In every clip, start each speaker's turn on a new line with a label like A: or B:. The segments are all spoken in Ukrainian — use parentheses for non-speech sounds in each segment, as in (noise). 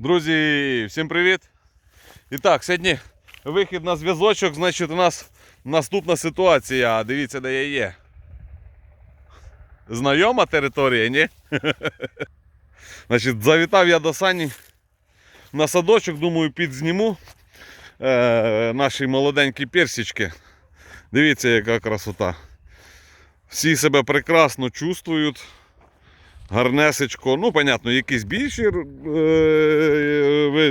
A: Друзі, всім привіт! І так, сьогодні вихід на зв'язочок, значить у нас наступна ситуація. Дивіться, де я є. Знайома територія, ні? (laughs) Значить, завітав я до Сані на садочок, думаю, підзніму е, наші молоденькі персички. Дивіться, яка красота. Всі себе прекрасно чувствують. Гарнесечко, ну, понятно, якісь більші е,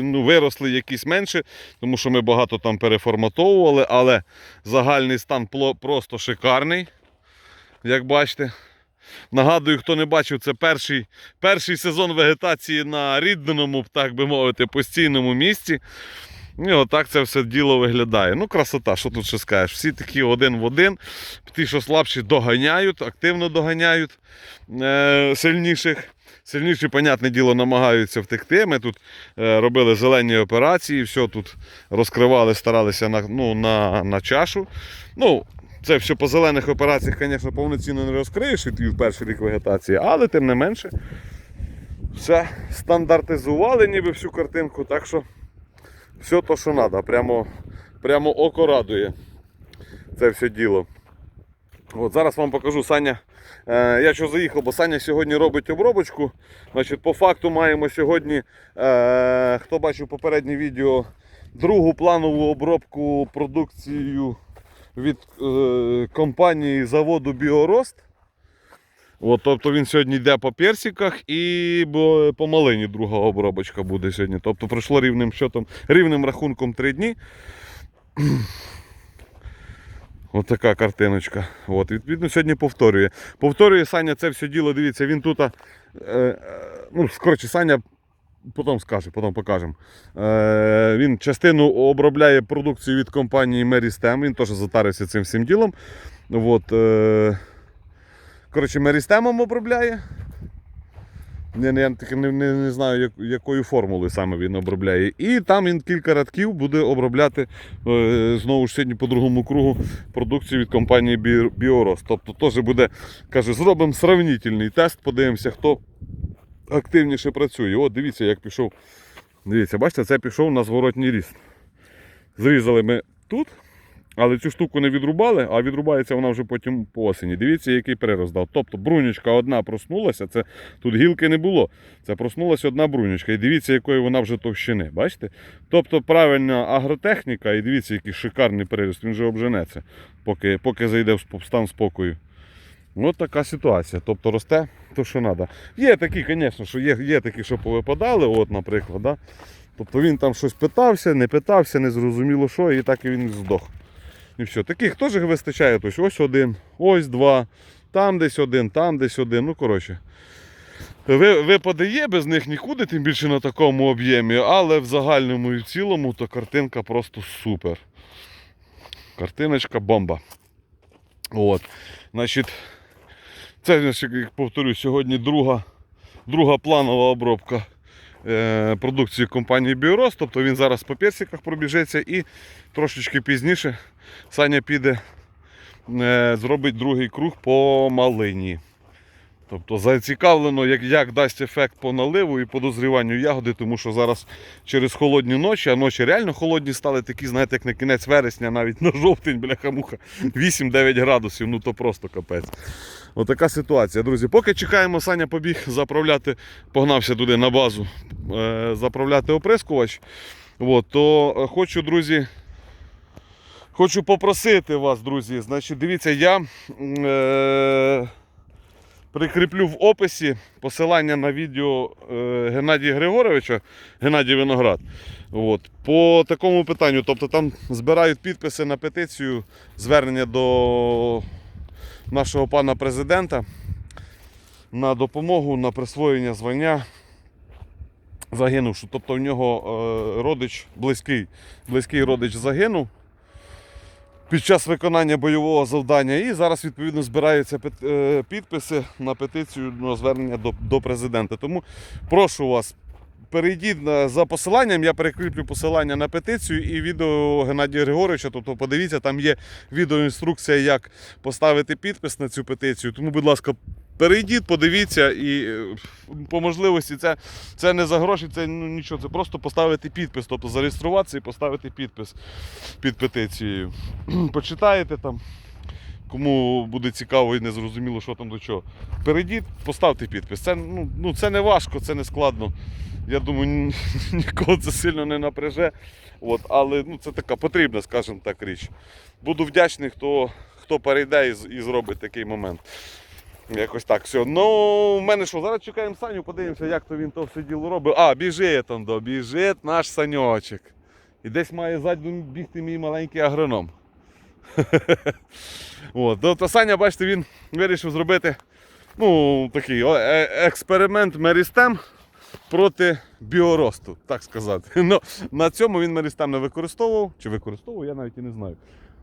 A: ну, виросли, якісь менші, тому що ми багато там переформатовували, але загальний стан просто шикарний, як бачите. Нагадую, хто не бачив, це перший, перший сезон вегетації на рідненому, так би мовити, постійному місці. І отак це все діло виглядає. Ну, красота, що тут ще скажеш? Всі такі один в один. Ті, що слабші, доганяють, активно доганяють е, сильніших. Сильніші, понятне діло, намагаються втекти. Ми тут е, робили зелені операції, все тут розкривали, старалися на, ну, на, на чашу. Ну, це все по зелених операціях, звісно, повноцінно не розкриєш і в перший рік вегетації, але тим не менше, все стандартизували ніби всю картинку, так що все то, що треба, прямо, прямо око радує це все діло. От зараз вам покажу Саня. Е, я що заїхав, бо Саня сьогодні робить обробочку. Значить, по факту маємо сьогодні, хто бачив попереднє відео, другу планову обробку продукцією від е, компанії заводу Біорост. От, тобто він сьогодні йде по персиках і по малині друга обробочка буде сьогодні. Тобто пройшло рівним счетом, рівним рахунком 3 дні. (clears throat) Ось така картиночка. От, відповідно, сьогодні повторює. Повторює Саня це все діло, дивіться, він тут. Е, е, ну, коротше, Саня потім скаже, потім покажемо. Е, він частину обробляє продукцію від компанії Meristem, він теж затарився цим всім ділом. От, е, коротше, Meristem обробляє. Я, я не, не, не знаю, як, якою формулою саме він обробляє. І там він кілька радків буде обробляти е, знову ж сьогодні по другому кругу продукцію від компанії Бі- Біорос. Тобто теж буде, каже, зробимо сравнительний тест, подивимося, хто активніше працює. От дивіться, як пішов. Дивіться, бачите, це пішов на зворотній ріст. Зрізали ми тут, але цю штуку не відрубали, а відрубається вона вже потім по осені. Дивіться, який прирост дав. Тобто брунючка одна проснулася, це тут гілки не було. Це проснулася одна брунючка. І дивіться, якої вона вже товщини. Бачите? Тобто правильна агротехніка, і дивіться, який шикарний прирост, він вже обженеться, поки, поки зайде в стан спокою. Ось така ситуація. Тобто росте то, що треба. Є такі, звісно, що є, є такі, що повипадали, от, наприклад. Да? Тобто він там щось питався, не питався, не зрозуміло що, і так і він здох. І все. Таких теж вистачає. Тобто ось один, ось два, там десь один, там десь один. Ну, коротше. Ви- Випади є, без них нікуди, тим більше на такому об'ємі, але в загальному і в цілому то картинка просто супер. Картиночка бомба. От. Значить, це, як повторю, сьогодні друга, друга планова обробка е, продукції компанії Біорос. Тобто він зараз по персиках пробіжеться і трошечки пізніше Саня піде, е, зробить другий круг по малині. Тобто зацікавлено, як, як дасть ефект по наливу і по дозріванню ягоди, тому що зараз через холодні ночі, а ночі реально холодні стали такі, знаєте, як на кінець вересня, навіть на жовтень, бляха-муха, 8-9 градусів, ну то просто капець. Отака ситуація, друзі. Поки чекаємо, Саня побіг заправляти, погнався туди на базу е, заправляти оприскувач. От, то е, хочу, друзі, хочу попросити вас, друзі. Значить, дивіться, я е, прикріплю в описі посилання на відео е, Геннадія Григоровича, Геннадій Виноград. От, по такому питанню. Тобто там збирають підписи на петицію звернення до нашого пана президента на допомогу на присвоєння звання загинувши. Тобто в нього е, родич, близький, близький родич загинув під час виконання бойового завдання. І зараз відповідно збираються е, підписи на петицію на звернення до, до президента. Тому прошу вас. Перейдіть за посиланням, я перекріплю посилання на петицію і відео Геннадія Григоровича. Тобто, подивіться, там є відеоінструкція, як поставити підпис на цю петицію. Тому, будь ласка, перейдіть, подивіться і е, по можливості це, це не за гроші, це ну, нічого, це просто поставити підпис, тобто зареєструватися і поставити підпис під петицією. (clears throat) Почитаєте там, кому буде цікаво і не зрозуміло, що там до чого. Перейдіть, поставте підпис. Це, ну, ну, це не важко, це не складно. Я думаю, (laughs) нікого це сильно не напряже. От, але ну, це така потрібна, скажімо так, річ. Буду вдячний, хто, хто перейде і, і зробить такий момент. Якось так все. Ну, в мене що, зараз чекаємо Саню, подивимося, як то він то все діло робить. А, біжить там, до, біжить наш саньочок. І десь має ззаду бігти мій маленький агроном. (laughs) От, то, то Саня, бачите, він вирішив зробити ну, такий е- експеримент Мерістем проти біоросту, так сказати. (laughs) Ну, на цьому він Мерістем не використовував. Чи використовував, я навіть і не знаю.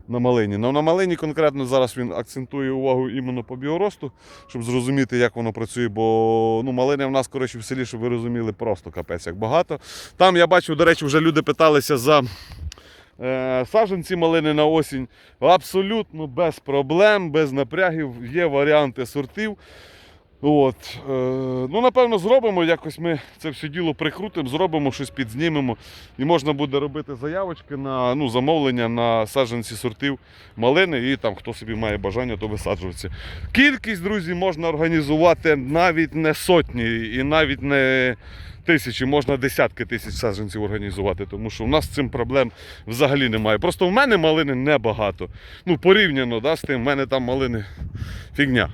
A: На малині. Но на малині конкретно зараз він акцентує увагу іменно по біоросту, щоб зрозуміти, як воно працює. Бо ну, малини в нас, коротше, в селі, щоб ви розуміли, просто капець як багато. Там я бачу, до речі, вже люди питалися за е, саджанці малини на осінь. Абсолютно без проблем, без напрягів. Є варіанти сортів. От, е, ну, напевно, зробимо якось ми це все діло прикрутимо, зробимо щось підзнімемо. І можна буде робити заявочки на ну, замовлення на саджанці сортів малини, і там хто собі має бажання, то висаджуватися. Кількість, друзі, можна організувати навіть не сотні і навіть не тисячі, можна десятки тисяч саджанців організувати, тому що в нас з цим проблем взагалі немає. Просто в мене малини небагато. Ну, порівняно да, з тим, в мене там малини фігня.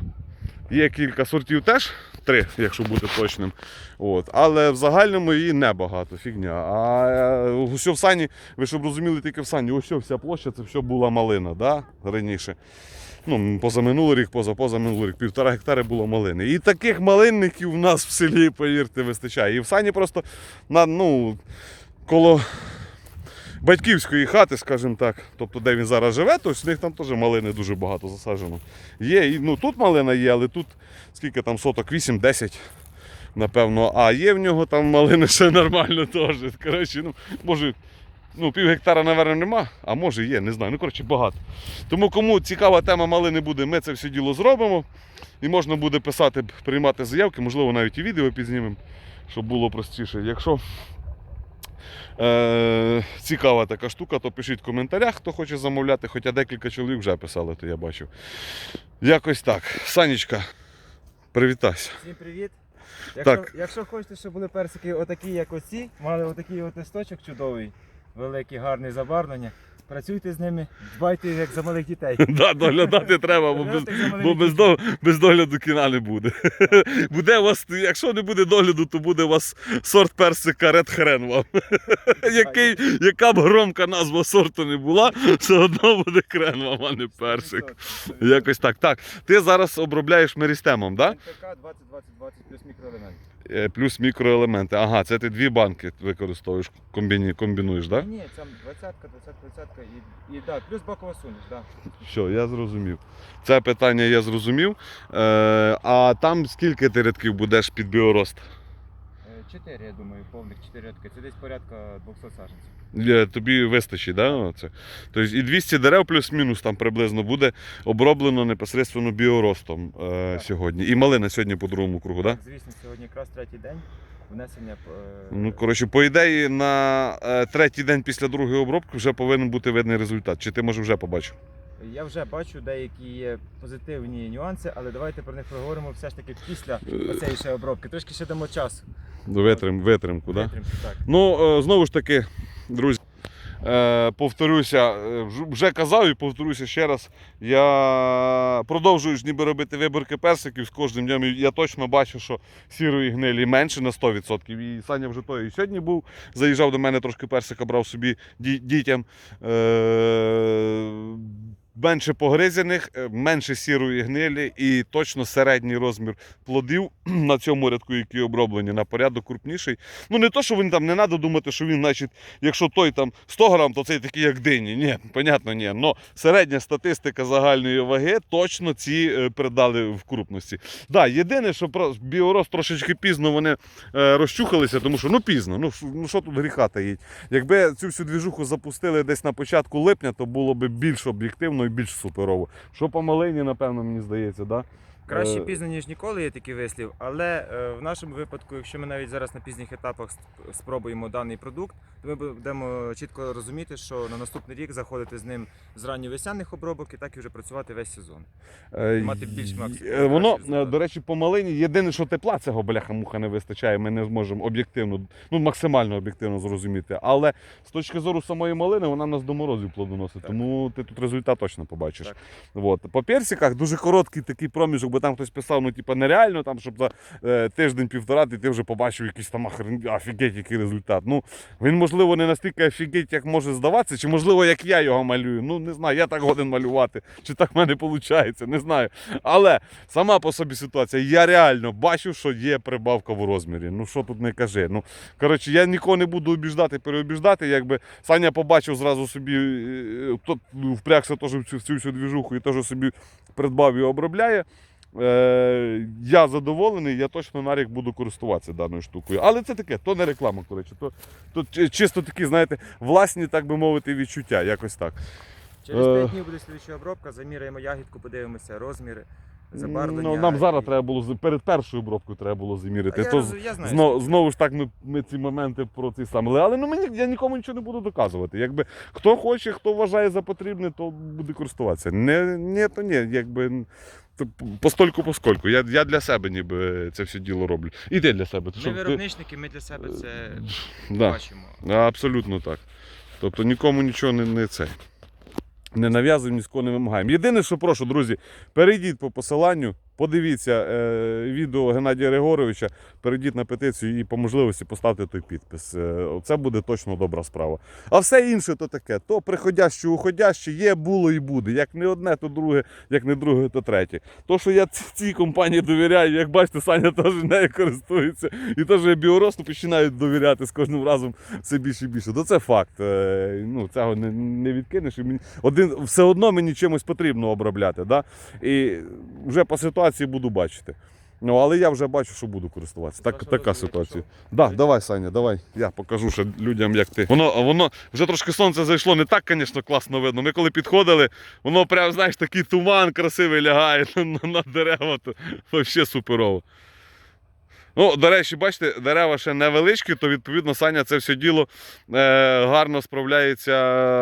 A: Є кілька сортів теж, три, якщо бути точним. От. Але в загальному її небагато, фігня. А е, в сані, ви щоб розуміли, тільки в сані, ось вся площа, це все була малина, да? раніше. Ну, позаминулий рік, поза позаминулий рік, півтора гектари було малини. І таких малинників в нас в селі, повірте, вистачає. І в сані просто на, ну, коло батьківської хати, скажімо так, тобто де він зараз живе, то в них там теж малини дуже багато засаджено. Є, і, ну тут малина є, але тут скільки там соток, 8-10. Напевно, а є в нього там малини ще нормально теж. Коротше, ну, може, ну, пів гектара, напевно, нема, а може є, не знаю. Ну, коротше, багато. Тому кому цікава тема малини буде, ми це все діло зробимо. І можна буде писати, приймати заявки, можливо, навіть і відео підзнімемо, щоб було простіше. Якщо е, цікава така штука, то пишіть в коментарях, хто хоче замовляти, хоча декілька чоловік вже писали, то я бачив. Якось так. Санечка, привітайся.
B: Всім привіт. Якщо,
A: Так.
B: якщо хочете, щоб були персики отакі, як оці, мали отакий от листочок чудовий, великий, гарний забарвлення, працюйте з ними, дбайте як за малих дітей. (laughs)
A: Да, доглядати треба, бо без,
B: Доглядати за малими
A: бо без, до, без догляду кіна не буде. (laughs) буде у вас, якщо не буде догляду, то буде у вас сорт персика Red Хрен вам. (laughs) Який, яка б громка назва сорту не була, все одно буде крен вам, а не персик. Якось так. Так, ти зараз обробляєш мерістемом, так?
B: НПК 20-20-20 плюс мікроелемент.
A: Да? Плюс мікроелементи. Ага, це ти дві банки використовуєш, комбіні, комбінуєш, так? Да?
B: Ні, там 20-ка, 20-20 і, і да, плюс бокова суміш, да.
A: Що, я зрозумів. Це питання я зрозумів. Е, а там скільки ти рядків будеш під біорост?
B: Е, Чотири, я думаю, повних чотири рядки. Це десь порядка 200 саджанців.
A: Е, Тобі вистачить, да? Це? Тобто і 200 дерев плюс-мінус там приблизно буде оброблено непосередньо біоростом е,
B: Так.
A: сьогодні. І малина сьогодні по другому кругу, так? Да?
B: Звісно, сьогодні якраз третій день внесення. е,
A: Ну, коротше, по ідеї, на е, третій день після другої обробки вже повинен бути видний результат. Чи ти може вже побачив?
B: Я вже бачу деякі є позитивні нюанси, але давайте про них поговоримо все ж таки після цієї ще обробки. Трошки ще дамо часу.
A: Витрим, витримку. Да?
B: Витримки, так.
A: Ну, е, знову ж таки, друзі, е, повторюся, е, вже казав і повторюся ще раз. Я продовжую ж ніби робити виборки персиків з кожним днем. Я точно бачу, що сірої гнилі менше на 100%. І Саня вже той і сьогодні був. Заїжджав до мене трошки персика, брав собі дітям. Менше погризених, е, менше сірої гнилі і точно середній розмір плодів (clears throat) на цьому рядку, які оброблені, на порядок крупніший. Ну не то, що він там не треба думати, що він, значить, якщо той там 100 грам, то цей такий, як дині. Ні, понятно, ні. Но середня статистика загальної ваги точно ці е, передали в крупності. Да, єдине, що про біорос трошечки пізно вони е, розчухалися, тому що ну пізно. Ну, ну що тут гріха таїть. Якби цю всю двіжуху запустили десь на початку липня, то було б більш об'єктивно більш суперово. Що по малині, напевно, мені здається, да?
B: Краще
A: Е,
B: пізно, ніж ніколи, є такий вислів, але е, в нашому випадку, якщо ми навіть зараз на пізніх етапах спробуємо даний продукт, то ми будемо чітко розуміти, що на наступний рік заходити з ним з ранньовесняних обробок і так і вже працювати весь сезон.
A: Е,
B: мати більш максимум
A: Воно,
B: результат.
A: до речі, по малині. Єдине, що тепла цього бляха-муха не вистачає, ми не зможемо об'єктивно, ну максимально об'єктивно зрозуміти. Але з точки зору самої малини, вона нас до морозів плодоносить.
B: Так.
A: Тому ти тут результат точно побачиш.
B: Так.
A: От. По персиках дуже короткий такий проміжок, там хтось писав, ну типа нереально, там, щоб за е, тиждень-півтора ти, вже побачив якийсь там офігеть, який результат. Ну, він, можливо, не настільки офігеть, як може здаватися, чи можливо, як я його малюю. Ну, не знаю, я так годен малювати, чи так в мене виходить, не знаю. Але сама по собі ситуація, я реально бачу, що є прибавка в розмірі. Ну що тут не кажи. Ну, коротше, я нікого не буду обіждати, переобіждати. Якби Саня побачив зразу собі, е, то впрягся теж в цю всю двіжуху і теж собі придбав і обробляє. Е, я задоволений, я точно на рік буду користуватися даною штукою. Але це таке, то не реклама, коротше, то, то чисто такі, знаєте, власні, так би мовити, відчуття, якось так.
B: Через
A: Е.
B: 5 днів буде слідча обробка, заміряємо ягідку, подивимося розміри, забарвлення.
A: Ну, нам зараз
B: і-
A: треба було перед першою обробкою треба було замірити.
B: я,
A: То
B: я знаю,
A: Знову, знову ж так, ми, ми ці моменти про ці самі. Але ну, мені, я нікому нічого не буду доказувати. Якби хто хоче, хто вважає за потрібне, то буде користуватися. Не, ні, то ні, якби. То Постольку поскольку. Я, я для себе ніби це все діло роблю. І ти для себе.
B: Ми виробничники, ми для себе це
A: Да,
B: бачимо.
A: абсолютно так. Тобто нікому нічого не, не це. Не нав'язуємо, ні з кого не вимагаємо. Єдине, що прошу, друзі, перейдіть по посиланню, подивіться е, відео Геннадія Григоровича, перейдіть на петицію і по можливості поставте той підпис. Е, це буде точно добра справа. А все інше то таке, то приходяще, уходяще, є, було і буде. Як не одне, то друге, як не друге, то третє. То, що я цій компанії довіряю, як бачите, Саня теж нею користується. І теж я біоросту починаю довіряти з кожним разом все більше і більше. То це факт. Е, Ну, цього не відкинеш. Один, все одно мені чимось потрібно обробляти. Да? І вже по ситуації буду бачити. Ну, але я вже бачу, що буду користуватися. Так, така ситуація. Да, давай, Саня, давай. Я покажу ще людям, як ти. Воно, воно вже трошки сонце зайшло, не так, звісно, класно видно. Ми коли підходили, воно прям, знаєш, такий туман красивий лягає (laughs) на, на, дерева. То взагалі суперово. Ну, до речі, бачите, дерева ще невеличкі, то відповідно Саня це все діло е, гарно справляється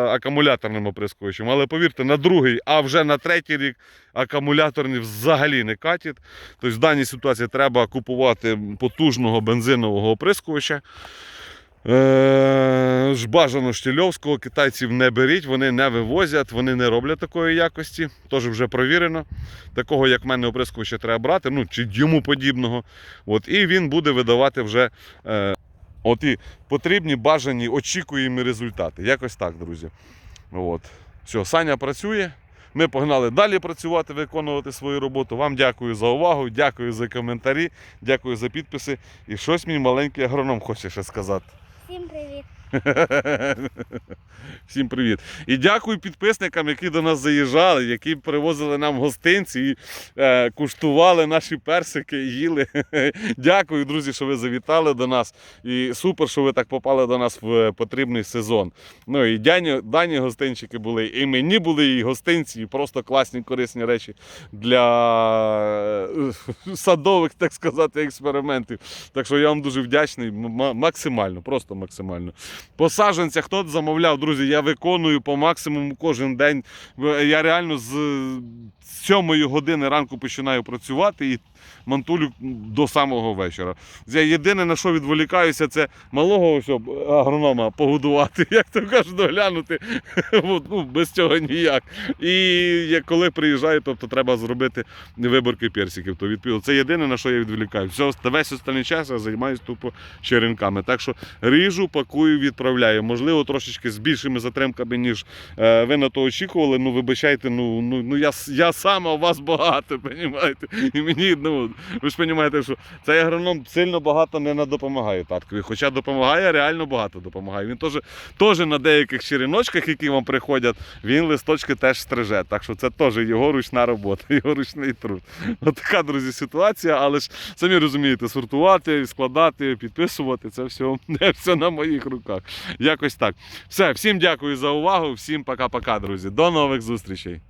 A: акумуляторним оприскувачем. Але повірте, на другий, а вже на третій рік акумуляторний взагалі не катить. Тобто в даній ситуації треба купувати потужного бензинового оприскувача. Е, ж бажано штільовського, китайців не беріть, вони не вивозять, вони не роблять такої якості. Тож вже провірено. Такого, як в мене оприскувача, треба брати, ну чи йому подібного. От, і він буде видавати вже е, от і потрібні, бажані, очікуємі результати. Якось так, друзі. От. Все, Саня працює. Ми погнали далі працювати, виконувати свою роботу. Вам дякую за увагу, дякую за коментарі, дякую за підписи. І щось мій маленький агроном хоче ще сказати.
C: Всім привіт! (laughs)
A: Всім привіт. І дякую підписникам, які до нас заїжджали, які привозили нам гостинці і е, куштували наші персики, їли. (laughs) Дякую, друзі, що ви завітали до нас. І супер, що ви так попали до нас в е, потрібний сезон. Ну і дані, дані гостинчики були, і мені були і гостинці, і просто класні корисні речі для е, (laughs) садових, так сказати, експериментів. Так що я вам дуже вдячний, максимально, просто максимально. По саджанцях, хто замовляв, друзі, я виконую по максимуму кожен день. Я реально з 7 години ранку починаю працювати і мантулю до самого вечора. Я єдине на що відволікаюся, це малого ось, агронома погодувати, (laughs) як то кажуть, доглянути. (laughs) Ну, без цього ніяк. І коли приїжджаю, тобто треба зробити виборки персиків. То відповідно, це єдине на що я відволікаюся. Все, весь останній час я займаюся тупо черенками. Так що ріжу, пакую, відправляю. Можливо, трошечки з більшими затримками, ніж е, ви на то очікували. Ну, вибачайте, ну, ну, ну я, я сам, а у вас багато, понімаєте? І мені, ну, ви ж розумієте, що цей агроном сильно багато не допомагає таткові. Хоча допомагає, реально багато допомагає. Він теж, теж на деяких череночках, які вам приходять, він листочки теж стриже. Так що це теж його ручна робота, (laughs) його ручний труд. От така, друзі, ситуація, але ж самі розумієте, сортувати, складати, підписувати це все, (laughs) все на моїх руках. Якось так. Все, всім дякую за увагу, всім пока-пока, друзі. До нових зустрічей.